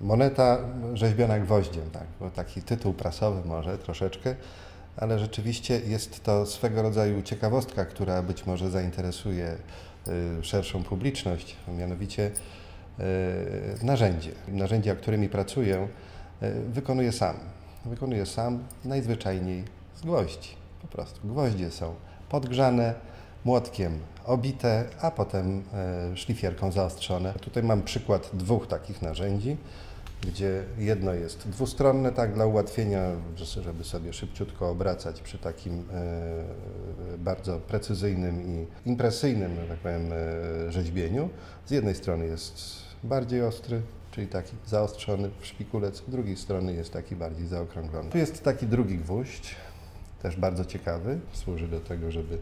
Moneta rzeźbiona gwoździem, tak, bo taki tytuł prasowy może troszeczkę, ale rzeczywiście jest to swego rodzaju ciekawostka, która być może zainteresuje y, szerszą publiczność, mianowicie y, narzędzie. Narzędzia, którymi pracuję, y, wykonuję sam. Wykonuję sam najzwyczajniej z gwoździ. Po prostu gwoździe są podgrzane, młotkiem obite, a potem szlifierką zaostrzone. Tutaj mam przykład dwóch takich narzędzi gdzie jedno jest dwustronne, tak, dla ułatwienia, żeby sobie szybciutko obracać przy takim e, bardzo precyzyjnym i impresyjnym, tak powiem, e, rzeźbieniu. Z jednej strony jest bardziej ostry, czyli taki zaostrzony szpikulec, z drugiej strony jest taki bardziej zaokrąglony. Tu jest taki drugi gwóźdź, też bardzo ciekawy, służy do tego, żeby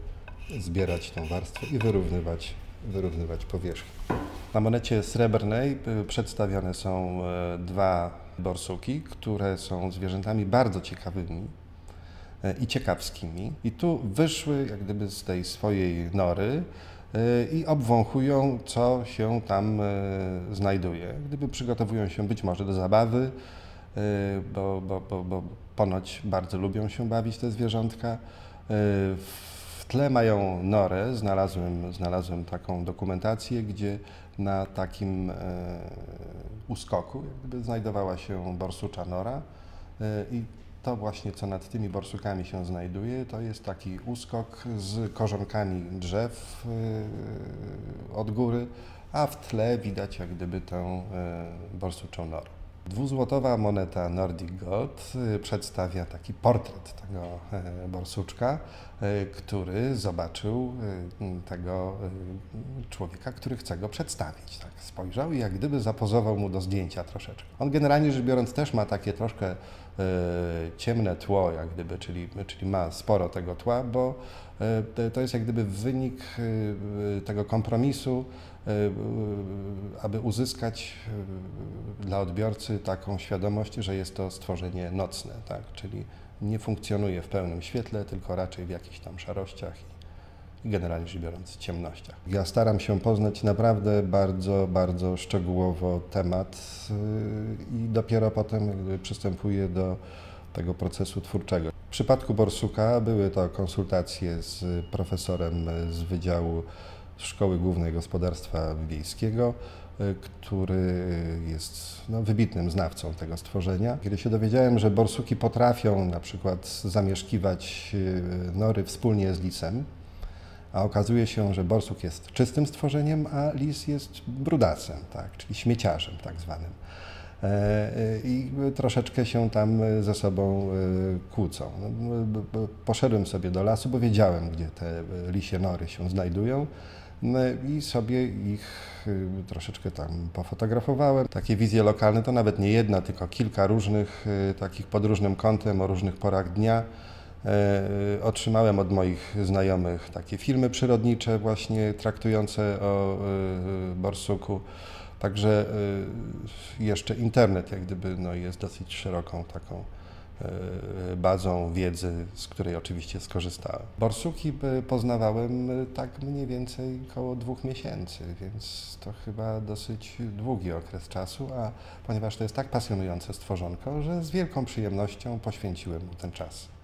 zbierać tą warstwę i wyrównywać, wyrównywać powierzchnię. Na monecie srebrnej y, przedstawione są e, dwa borsuki, które są zwierzętami bardzo ciekawymi e, i ciekawskimi. I tu wyszły jak gdyby z tej swojej nory e, i obwąchują, co się tam znajduje. Gdyby przygotowują się być może do zabawy, bo, bo, bo, bo ponoć bardzo lubią się bawić te zwierzątka tle mają norę, znalazłem, znalazłem taką dokumentację, gdzie na takim e, uskoku jakby znajdowała się borsucza nora e, i to właśnie, co nad tymi borsukami się znajduje, to jest taki uskok z korzonkami drzew e, od góry, a w tle widać jak gdyby tę borsuczą norę. Dwuzłotowa moneta Nordic Gold y, przedstawia taki portret tego e, borsuczka, e, który zobaczył e, tego człowieka, który chce go przedstawić. Tak spojrzał i jak gdyby zapozował mu do zdjęcia troszeczkę. On generalnie rzecz biorąc też ma takie troszkę ciemne tło, jak gdyby, czyli, czyli ma sporo tego tła, bo to jest jak gdyby wynik tego kompromisu E, e, aby uzyskać e, dla odbiorcy taką świadomość, że jest to stworzenie nocne, tak? czyli nie funkcjonuje w pełnym świetle, tylko raczej w jakichś tam szarościach i generalnie rzecz biorąc ciemnościach. Ja staram się poznać naprawdę bardzo, bardzo szczegółowo temat i dopiero potem przystępuję do tego procesu twórczego. W przypadku Borsuka były to konsultacje z profesorem z Wydziału Szkoły Głównej Gospodarstwa Wiejskiego, e, który jest no, wybitnym znawcą tego stworzenia. Kiedy się dowiedziałem, że borsuki potrafią na przykład zamieszkiwać e, nory wspólnie z lisem, a okazuje się, że borsuk jest czystym stworzeniem, a lis jest brudacem, tak, czyli śmieciarzem tak zwanym. E, I troszeczkę się tam ze sobą kłócą. No, poszedłem sobie do lasu, bo wiedziałem, gdzie te lisie nory się znajdują. No i sobie ich troszeczkę tam pofotografowałem. Takie wizje lokalne to nawet nie jedna, tylko kilka różnych, takich pod różnym kątem, o różnych porach dnia. E, otrzymałem od moich znajomych takie filmy przyrodnicze właśnie traktujące o borsuku. Także jeszcze internet jak gdyby no, jest dosyć szeroką taką E, bazą wiedzy, z której oczywiście skorzystałem. Borsuki poznawałem e, tak mniej więcej około dwóch miesięcy, więc to chyba dosyć długi okres czasu, a ponieważ to jest tak pasjonujące stworzonko, że z wielką przyjemnością poświęciłem mu ten czas.